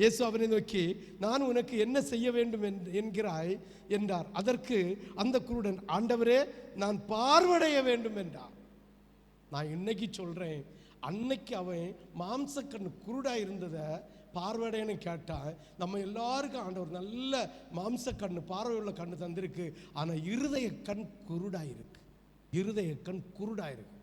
இயேசு அவனை நோக்கி நான் உனக்கு என்ன செய்ய வேண்டும் என்று- என்கிறாய்? என்றார். அதற்கு அந்த குருடன் ஆண்டவரே நான் பார்வடைய வேண்டும் என்றார். நான் இன்னைக்கு சொல்றேன் அன்னைக்கு அவன் மாம்சக்கண் குருடா இருந்ததை பார்வையடையன்னு கேட்டான். நம்ம எல்லாருக்கும் ஆண்டவர் நல்ல மாம்ச பார்வை உள்ள கண்ணு தந்திருக்கு. ஆனால் இருதய கண் குருடா இருக்கு. இருதய கண் குருடா இருக்கு.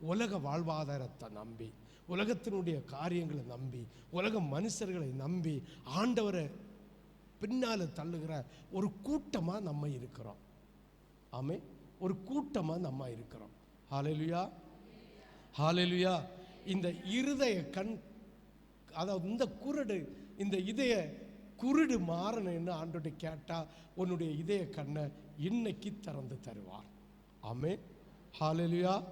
உலக வாழ்வாதாரத்தை நம்பி உலகத்தினுடைய காரியங்களை நம்பி உலக மனுஷர்களை நம்பி ஆண்டவரை பின்னால் தள்ளுகிற ஒரு கூட்டமாக நம்ம இருக்கிறோம். ஆமே ஒரு கூட்டமா நம்ம இருக்கிறோம். ஹாலெலுயா ஹாலெலுயா இந்த இருதய கண் அதாவது இந்த குருடு இந்த இதய குருடு மாறணும்னு ஆண்டோட கேட்டால் உன்னுடைய இதய கண்ணை இன்னைக்கு திறந்து தருவார். ஆமே ஹாலெலுயா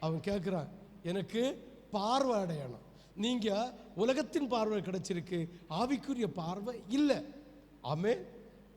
அவன் கேட்குறான் எனக்கு பார்வை அடையணும். நீங்கள் உலகத்தின் பார்வை கிடைச்சிருக்கு. ஆவிக்குரிய பார்வை இல்லை. ஆமே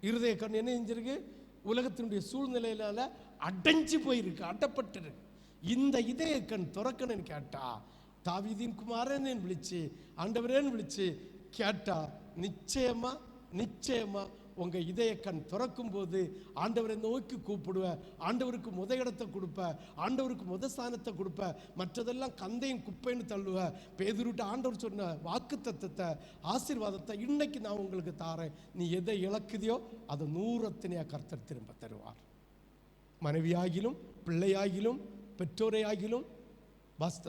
இருதய கண் என்ன செஞ்சிருக்கு? உலகத்தினுடைய சூழ்நிலையினால அடைஞ்சு போயிருக்கு அடப்பட்டிருக்கு. இந்த இதய கண் துறக்கணும்னு கேட்டா தாவீதின் குமாரன்னு விழிச்சு ஆண்டவரேன்னு விழிச்சு கேட்டா நிச்சயமா நிச்சயமா உங்கள் இதய கண் திறக்கும் போது ஆண்டவரை நோக்கி கூப்பிடுவ ஆண்டவருக்கு முத இடத்தை கொடுப்ப ஆண்டவருக்கு முத ஸ்தானத்தை கொடுப்ப மற்றதெல்லாம் கந்தையும் குப்பைன்னு தள்ளுவ. பேதுருட்டு ஆண்டவர் சொன்ன வாக்கு தத்துவத்தை ஆசீர்வாதத்தை இன்னைக்கு நான் உங்களுக்கு தாரேன். நீ எதை இழக்குதியோ அதை நூறத்தினையாக கர்த்தர் திரும்ப தருவார். மனைவியாகிலும் பிள்ளையாகிலும் பெற்றோரையாகிலும் வஸ்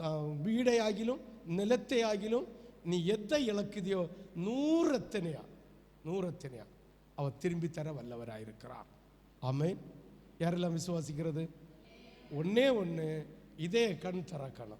வீடையாகிலும் நிலத்தையாகிலும் நீ எதை இழக்குதியோ நூறத்தனையா நூறத்தனையா. அவர் திரும்பி தர வல்லவராயிருக்கிறார். ஆமென். யாரெல்லாம் விசுவாசிக்கிறது? ஒன்றே ஒன்று இதே கண் திறக்கணும்.